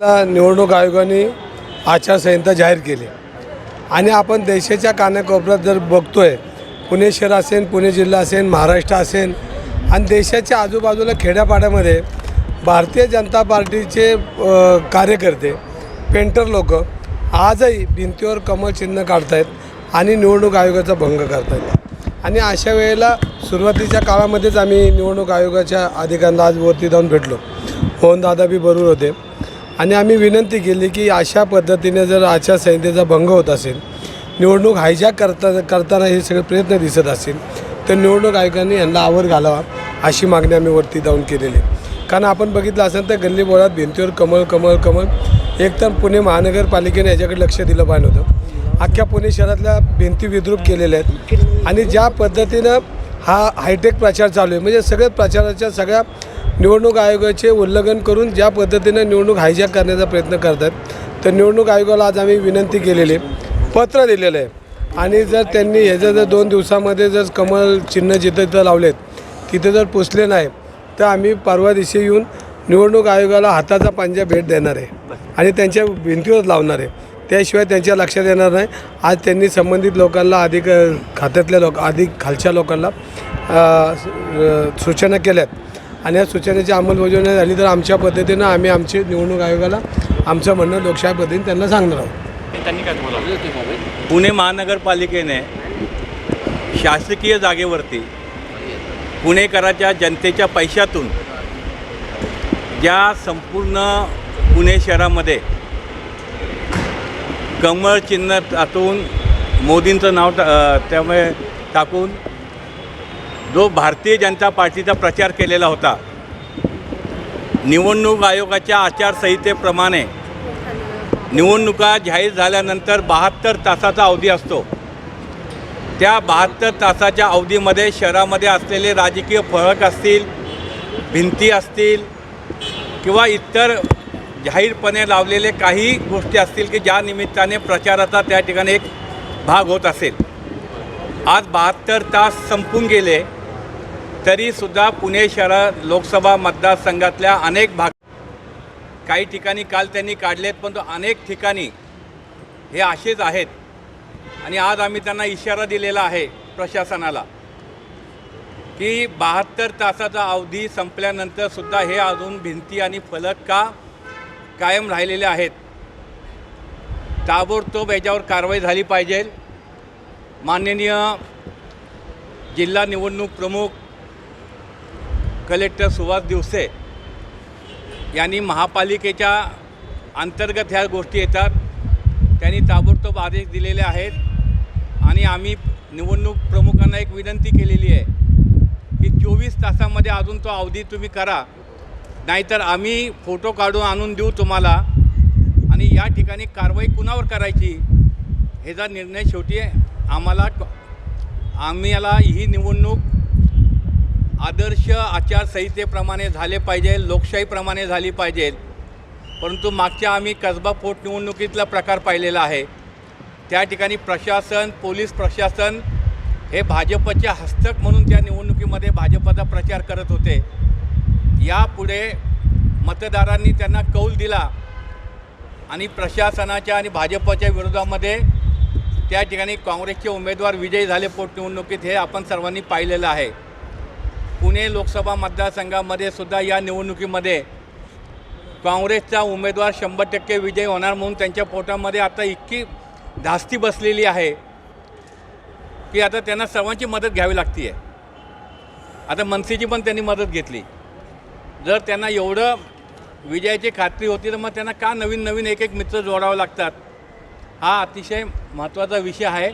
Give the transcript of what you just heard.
निवडणूक आयोगाने आचारसंहिता जाहीर केली. आणि आपण देशाच्या कानाकोपऱ्यात जर बघतोय पुणे शहर असेल पुणे जिल्हा असेल महाराष्ट्र असेल आणि देशाच्या आजूबाजूला खेड्यापाड्यामध्ये भारतीय जनता पार्टीचे कार्यकर्ते पेंटर लोक आजही भिंतीवर कमळ चिन्ह काढतायत आणि निवडणूक आयोगाचा भंग करतायत. आणि अशा वेळेला सुरुवातीच्या काळामध्येच आम्ही निवडणूक आयोगाच्या अधिकाऱ्यांना आज वरती जाऊन भेटलो. मोहनदादा बी बरोबर होते. आणि आम्ही विनंती केली की अशा पद्धतीने जर आचारसंहितेचा भंग होत असेल निवडणूक हायजॅक करता करताना हे सगळे प्रयत्न दिसत असतील तर निवडणूक आयोगाने यांना आवर घालावा अशी मागणी आम्ही वरती जाऊन केलेली आहे. कारण आपण बघितलं असेल तर गल्ली बोळात भिंतीवर कमळ कमळ कमळ. एक तर पुणे महानगरपालिकेने याच्याकडे लक्ष दिलं पाहिजे होतं. अख्ख्या पुणे शहरातल्या भिंती विद्रूप केलेल्या आहेत. आणि ज्या पद्धतीनं हा हायटेक प्रचार चालू आहे म्हणजे सगळ्या प्रचाराच्या सगळ्या निवडणूक आयोगाचे उल्लंघन करून ज्या पद्धतीनं निवडणूक हायजॅक करण्याचा प्रयत्न करतात तर निवडणूक आयोगाला आज आम्ही विनंती केलेली आहे. पत्र दिलेलं आहे. आणि जर त्यांनी ह्याच्या जर दोन दिवसामध्ये जर कमल चिन्ह जिथं जिथं लावलेत तिथे जर पुसले नाही तर आम्ही परवा दिवशी येऊन निवडणूक आयोगाला हाताचा पांजा भेट देणार आहे. आणि त्यांच्या भिंतीवर लावणार आहे. त्याशिवाय त्यांच्या लक्षात येणार नाही. आज त्यांनी संबंधित लोकांना अधिक खात्यातल्या लोक अधिक खालच्या लोकांना सूचना केल्या आहेत सूचना केल्यात. आणि या सूचनेची अंमलबजावणी झाली तर आमच्या पद्धतीनं आम्ही आमची निवडणूक आयोगाला आमचं म्हणणं लोकशाही पद्धतीने त्यांना सांगणार आहोत. त्यांनी काय तुम्हाला पुणे महानगरपालिकेने शासकीय जागेवरती पुणेकराच्या जनतेच्या पैशातून ज्या संपूर्ण पुणे शहरामध्ये कमळ चिन्ह टाकून मोदींचं नाव टा त्यामुळे टाकून जो भारतीय जनता पार्टीचा प्रचार केलेला होता निवडणूक आयोगाच्या आचारसंहितेप्रमाणे निवडणुका जाहीर झाल्यानंतर बहात्तर तासाचा अवधी असतो. त्या बहात्तर तासाच्या अवधीमध्ये शहरामध्ये असलेले राजकीय फळक असतील भिंती असतील किंवा इतर जाहीरपणे लावलेले काही गोष्टी असतील की ज्या निमित्ताने प्रचाराचा त्या ठिकाणी एक भाग होत असेल. आज बहात्तर तास संपून गेले. तरीसुद्धा पुणे शहर लोकसभा मतदारसंघातल्या अनेक भाग काही ठिकाणी काल त्यांनी काढलेत पण तो अनेक ठिकाणी हे असेच आहेत. आणि आज आम्ही त्यांना इशारा दिलेला आहे प्रशासनाला की बहात्तर तासाचा अवधी संपल्यानंतर सुद्धा हे अजून भिंती आणि फलक का कायम राहिलेले आहेत? ताबडतोब याच्यावर कारवाई झाली पाहिजे. माननीय जिल्हा निवडणूक प्रमुख कलेक्टर सुभाष दिवसे यांनी महापालिकेच्या अंतर्गत ह्या गोष्टी येतात. त्यांनी ताबडतोब आदेश दिलेले आहेत. आणि आम्ही निवडणूक प्रमुखांना एक विनंती केलेली आहे की चोवीस तासामध्ये अजून तो अवधी तुम्ही करा. नाहीतर आम्ही फोटो काढून आणून देऊ तुम्हाला. आणि या ठिकाणी कारवाई कुणावर करायची ह्याचा निर्णय शेवटी आम्हाला आम्ही याला ही निवडणूक आदर्श आचारसंहितेप्रमाणे झाले पाहिजे लोकशाहीप्रमाणे झाली पाहिजे. परंतु मागच्या आम्ही कसबा पोटनिवडणुकीतला प्रकार पाहिलेला आहे. त्या ठिकाणी प्रशासन पोलीस प्रशासन हे भाजपचे हस्तक म्हणून त्या निवडणुकीमध्ये भाजपचा प्रचार करत होते. यापुढे मतदारांनी त्यांना कौल दिला आणि प्रशासनाच्या आणि भाजपच्या विरोधामध्ये त्या ठिकाणी काँग्रेसचे उमेदवार विजयी झाले पोटनिवडणुकीत हे आपण सर्वांनी पाहिलेलं आहे. पुणे लोकसभा मतदारसंघामध्ये सुद्धा या निवडणुकीमध्ये काँग्रेसचा उमेदवार शंभर टक्के विजय होणार म्हणून त्यांच्या पोटामध्ये आता इतकी धास्ती बसलेली आहे की आता त्यांना सर्वांची मदत घ्यावी लागती आहे आता मनसेची पण त्यांनी मदत घेतली. जर त्यांना एवढं विजयाची खात्री होती तर मग त्यांना का नवीन नवीन एक एक मित्र जोडावं लागतात? हा अतिशय महत्त्वाचा विषय आहे.